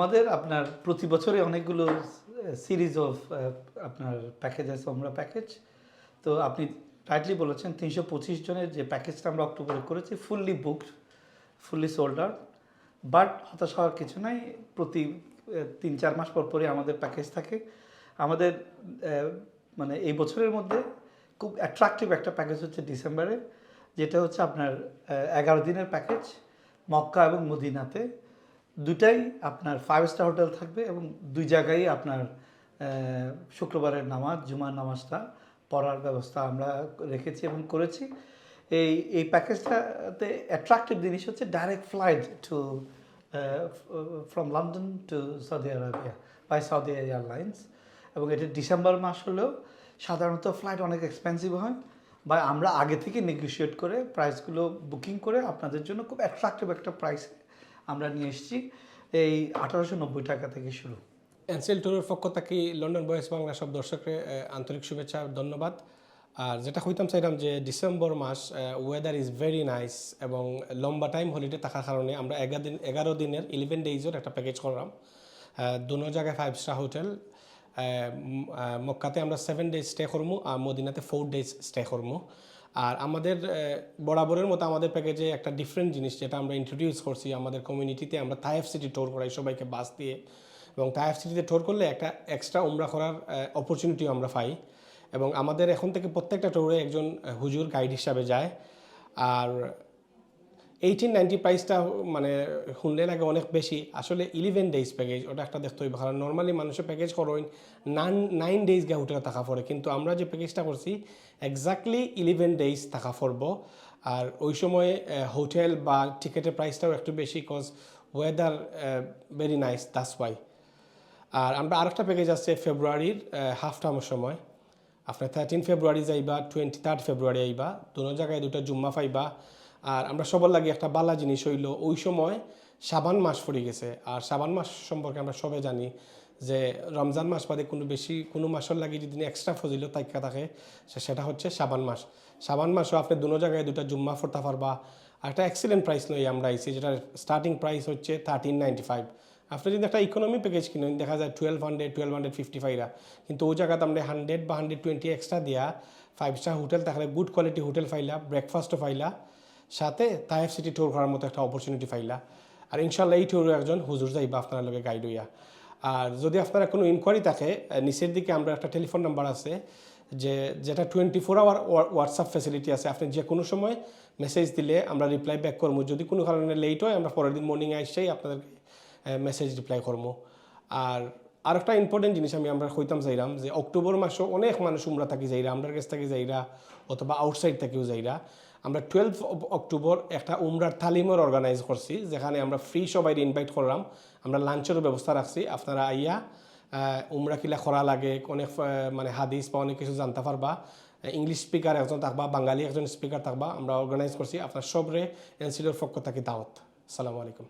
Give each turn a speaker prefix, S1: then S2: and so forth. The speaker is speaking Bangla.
S1: আমাদের আপনার প্রতি বছরে অনেকগুলো সিরিজ অফ আপনার প্যাকেজ আছে, আমরা প্যাকেজ তো আপনি রাইটলি বলেছেন, তিনশো পঁচিশ জনের যে প্যাকেজটা আমরা অক্টোবরে করেছি fully booked fully sold out but হতাশ হওয়ার কিছু নাই, প্রতি তিন চার মাস পর পরই আমাদের প্যাকেজ থাকে। আমাদের মানে এই বছরের মধ্যে খুব অ্যাট্রাকটিভ একটা প্যাকেজ হচ্ছে ডিসেম্বরে যেটা হচ্ছে আপনার এগারো দিনের প্যাকেজ মক্কা এবং মদিনাতে। দুটাই আপনার ফাইভ স্টার হোটেল থাকবে এবং দুই জায়গায় আপনার শুক্রবারের নামাজ, জুমার নামাজটা পড়ার ব্যবস্থা আমরা রেখেছি এবং করেছি। এই এই প্যাকেজটাতে অ্যাট্রাকটিভ জিনিস হচ্ছে direct flight to from London to Saudi Arabia by Saudi Airlines এবং এটা ডিসেম্বর মাস হলেও সাধারণত ফ্লাইট অনেক এক্সপেন্সিভ হয়। বা আমরা আগে থেকে নেগোশিয়েট করে প্রাইসগুলো বুকিং করে আপনাদের জন্য খুব অ্যাট্রাকটিভ একটা প্রাইসে আমরা নিয়ে এসেছি। এই আঠারোশো নব্বই টাকা থেকে শুরু।
S2: এনসেল ট্যুরের পক্ষ থেকে লন্ডন বয়েস বাংলা সব দর্শককে আহ, আন্তরিক শুভেচ্ছা ধন্যবাদ। আর যেটা হইতাম চাইলাম যে ডিসেম্বর মাস ওয়েদার ইজ ভেরি নাইস এবং লম্বা টাইম হলিডে থাকার কারণে আমরা এগারো দিন এগারো দিনের ইলেভেন ডেইজের একটা প্যাকেজ করলাম। দুনো জায়গায় ফাইভ স্টার হোটেল মক্কাতে আমরা সেভেন ডেজ স্টে করব আর মদিনাতে ফোর ডেজ স্টে করব আর আমাদের বরাবরের মতো আমাদের প্যাকেজে একটা ডিফারেন্ট জিনিস যেটা আমরা ইন্ট্রোডিউস করছি আমাদের কমিউনিটিতে আমরা তাইফ সিটি টোর করাই সবাইকে বাস দিয়ে। এবং তাইফ সিটিতে টোর করলে একটা এক্সট্রা উমরা করার অপরচুনিটিও আমরা পাই। এবং আমাদের এখন থেকে প্রত্যেকটা টোরে একজন হুজুর গাইড হিসাবে যায়। আর এইটিন নাইনটি প্রাইসটা মানে শুনলে লাগে অনেক বেশি। আসলে ইলেভেন ডেজ প্যাকেজ ওটা একটা দেখতে হইব। কারণ নর্মালি মানুষের প্যাকেজ করেন নান নাইন ডেজ গিয়ে হোটেলে থাকা পড়ে। কিন্তু আমরা যে প্যাকেজটা করছি এক্স্যাক্টলি ইলেভেন ডেজ থাকা পড়ব। আর ওই সময়ে হোটেল বা টিকেটের প্রাইসটাও একটু বেশি cause weather very nice that's why আর আমরা আরেকটা প্যাকেজ আছে ফেব্রুয়ারির হাফ টার্মের সময়। আপনার থার্টিন ফেব্রুয়ারি যাইবা টোয়েন্টি থার্ড ফেব্রুয়ারি আইবা। দুটো জায়গায় দুটা জুম্মা পাইবা। আর আমরা সবার লাগে একটা বালা জিনিস হইল, ওই সময় সাবান মাস পড়ে গেছে। আর সাবান মাস সম্পর্কে আমরা সবে জানি যে রমজান মাস বাদে কোনো বেশি, কোনো মাসের লাগে যদি এক্সট্রা ফজিল তাইকা থাকে সেটা হচ্ছে সাবান মাস। সাবান মাসও আপনি দুনো জায়গায় দুটো জুম্মা ফোরতা পারবা। আর একটা এক্সিলেন্ট প্রাইস নই আমরা আইছি, যেটার স্টার্টিং প্রাইস হচ্ছে থার্টিন নাইনটি ফাইভ আপনি যদি একটা ইকোনমি প্যাকেজ কিনেন, দেখা যায় twelve hundred twelve hundred fifty ফাইভরা কিন্তু ওই জায়গাতে আমরা হান্ড্রেড বা হান্ড্রেড টোয়েন্টি এক্সট্রা দিয়া ফাইভ স্টার হোটেল তাহলে গুড কোয়ালিটি হোটেল ফাইলা ব্রেকফাস্টও পাইলা। সাথে তাইফ সিটি ট্যুর করার মতো একটা অপরচুনিটি পাইলা আর ইনশাল্লাহ এই ট্যুরে একজন হুজুর যাইবা, আপনার লগে গাইড হইয়া। আর যদি আপনার কোনো ইনকোয়ারি থাকে নিচের দিকে আমরা একটা টেলিফোন নাম্বার আছে, যে, যেটা twenty four hour WhatsApp facility আছে। আপনি যে কোনো সময় মেসেজ দিলে আমরা রিপ্লাই ব্যাক করব যদি কোনো কারণে লেট হয়, আমরা পরের দিন মর্নিংয়ে আসছেই আপনাদেরকে মেসেজ রিপ্লাই করব আর আর একটা ইম্পর্টেন্ট জিনিস আমি আমরা কইতাম যাইরাম, যে অক্টোবর মাসও অনেক মানুষ উমরা থাকি যাইরা আমরা কাছ থাকি যাইরা, অথবা আউটসাইড থাকিও যাইরা। আমরা টুয়েলভ অক্টোবর একটা উমরার তালিমের অর্গানাইজ করছি, যেখানে আমরা ফ্রি সবাই ইনভাইট করলাম। আমরা লাঞ্চেরও ব্যবস্থা রাখছি। আপনারা আইয়া উমরা কিলা করা লাগে, অনেক মানে হাদিস বা অনেক কিছু জানতে পারবা। ইংলিশ স্পিকার একজন থাকবা, বাঙালি একজন স্পিকার থাকবা। আমরা অর্গানাইজ করছি। আপনার সবরে এনসিলোর পক্ষ থাকি দাওয়াত। আসসালামু আলাইকুম।